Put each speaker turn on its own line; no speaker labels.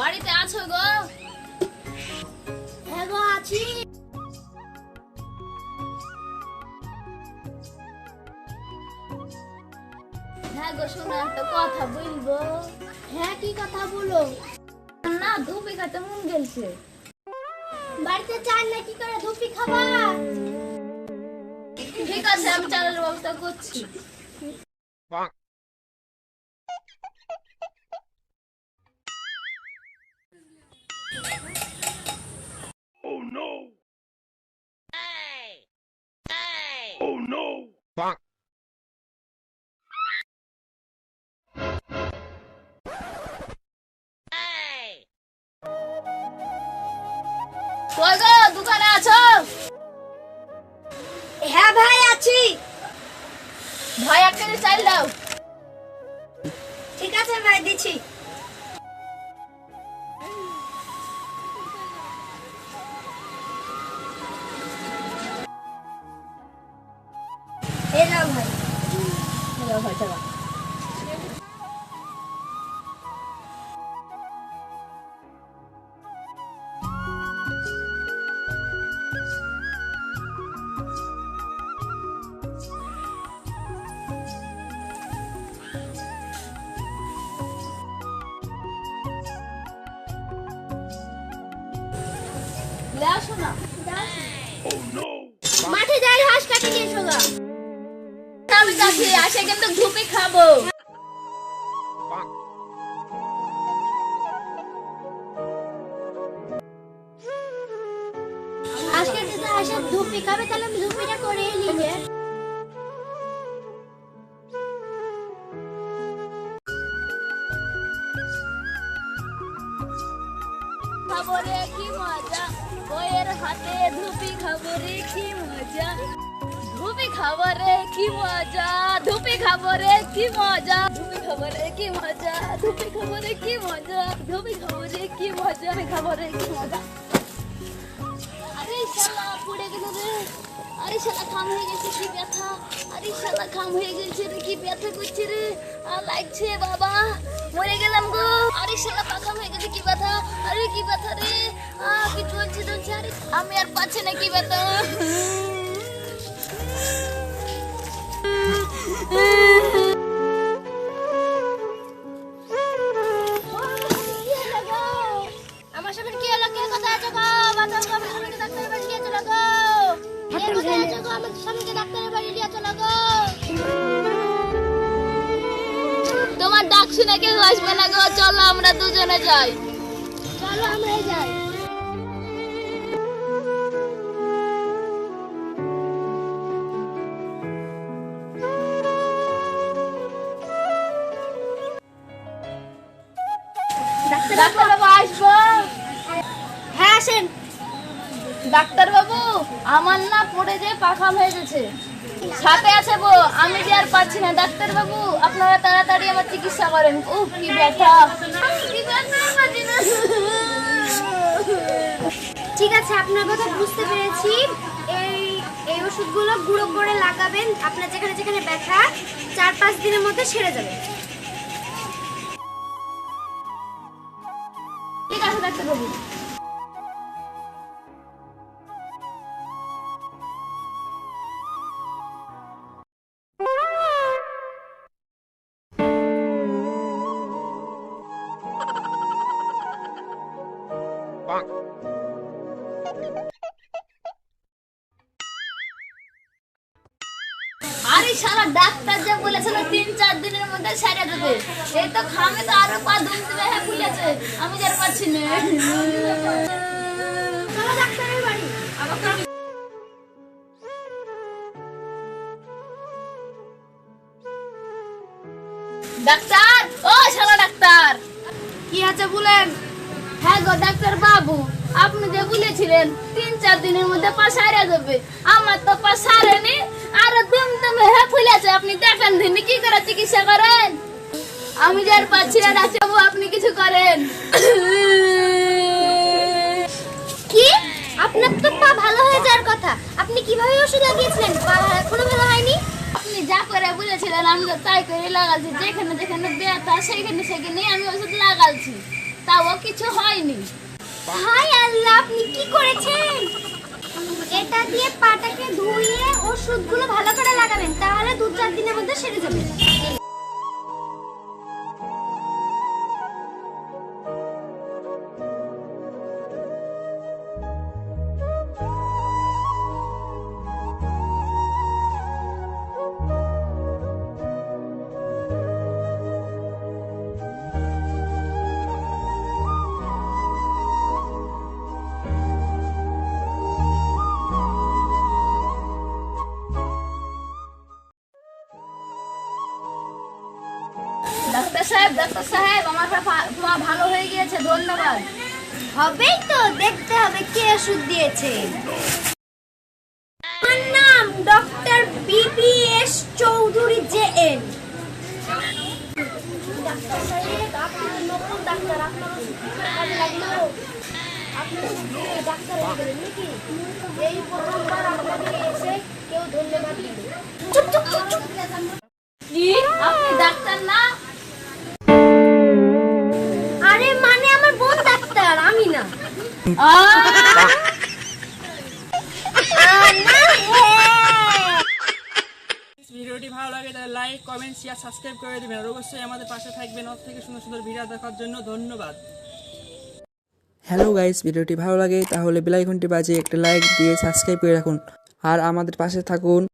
বাড়িতে আছো গো?
হ্যাঁ গো, আছি।
হ্যাঁ একটা কথা বলব।
হ্যাঁ কি কথা বলো?
না মন গেলছে।
বাড়িতে কি করে
ঠিক আছে, আমি চালের ব্যবস্থা করছি। কই গো দোকানে আছো?
হ্যাঁ ভাই আছি।
ভাই এক কেজি চাল দাও।
ঠিক আছে ভাই দিচ্ছি। ভাই
টাকা লে
মাঠে যাই হাঁস কাটে নিয়ে
যাচ্ছি আসে কিন্তু ধুপি খাব।
তো ধুপি খাবে, তাহলে আমি ধুপিটা করে
কি মজা। বইয়ের হাতে ধুপি খাব রে, কি মজা। ধুপি রে। কি মজা? ধুপি খাব রে কি মজা? ধুপি খাব রে কি মজা? ধুপি খাব রে কি মজা? ধুপি খাব রে কি মজা? আমি খাব রে কি মজা? আরে শালা, পড়ে গেল রে। আরে শালা খাম হয়ে গেছে, কি ব্যথা? আরে শালা খাম হয়ে গেছে রে, কি ব্যথা করছে রে? আর লাগছে, বাবা। মরে গেলাম গো। আরে শালা পাখাম হয়ে গেছে, কি ব্যথা? আরে, কি ব্যথা রে? আ, কি চলছে চলছে? আরে, আমি আর পাচ্ছি না, কি ব্যথা? তোমার ডাক শুনে কেউ আসবে না গো চলো আমরা দুজনে যাই।
চলো আমরা যাই।
ডাক্তার বাবু আসব।
হ্যাঁ আসেন।
ডাক্তার বাবু আমার না পড়ে গেছে। সাথে আছে আমি যে আর পাচ্ছি না। ডাক্তার বাবু আপনারা তাড়াতাড়ি আমার চিকিৎসা করেন। না।
ঠিক আছে, আপনার কথা বুঝতে পেরেছি। এই এই ওষুধগুলো গুঁড়ো করে লাগাবেন। আপনার যেখানে যেখানে ব্যথা, চার পাঁচ দিনের মধ্যে সেরে যাবে।
ঠিক আছে ডাক্তার বাবু ডাক্তার তো ও শালা ডাক্তার!
কি আছে বলেন?
হ্যাঁ গো, ডাক্তার বাবু, আপনি যে বলেছিলেন, তিন চার দিনের মধ্যে পা সারে যাবে আমার তো পা সারেনি আর দুম দুমে হ্যাঁ ফুলেছে আপনি দেখেন দিনই কি করে চিকিৎসা করেন? আমি যার পাচ্ছি না ডাক্তার বাবু আপনি কিছু করেন।
কি? আপনার তো পা ভালো হয়ে যাওয়ার কথা। আপনি কীভাবে ওষুধ লাগিয়েছিলেন? পা এখনও ভালো হয়নি?
আপনি যা করে বলেছিলেন, আমি তো তাই করে লাগাচ্ছি। যেখানে যেখানে ব্যথা, সেখানে সেখানে আমি ওষুধ লাগাচ্ছি। তাও কিছু হয়নি।
হাই আল্লাহ, আপনি কি করেছেন? এটা দিয়ে পাটাকে ধুইয়ে ওষুধগুলো লাগাবেন তাহলে দু চার দিনের মধ্যে সেরে যাবে।
ডাক্তার সাহেব ডাক্তার সাহেব, আমার পা ভালো হয়ে গিয়েছে, ধন্যবাদ।
হবেই তো, দেখতে হবে কে ওষুধ দিয়েছে। Chowdhury J N. আপনি ডাক্তার
না
ভিডিওটি ভালো লাগে তাহলে লাইক কমেন্ট শেয়ার সাবস্ক্রাইব করে দিবেন। আর অবশ্যই আমাদের পাশে থাকবেন ওর থেকে সুন্দর সুন্দর ভিডিও দেখার জন্য। ধন্যবাদ। হ্যালো গাইস ভিডিওটি ভালো লাগে তাহলে বেলাইকনটি বাজে একটা লাইক দিয়ে সাবস্ক্রাইব করে রাখুন। আর আমাদের পাশে থাকুন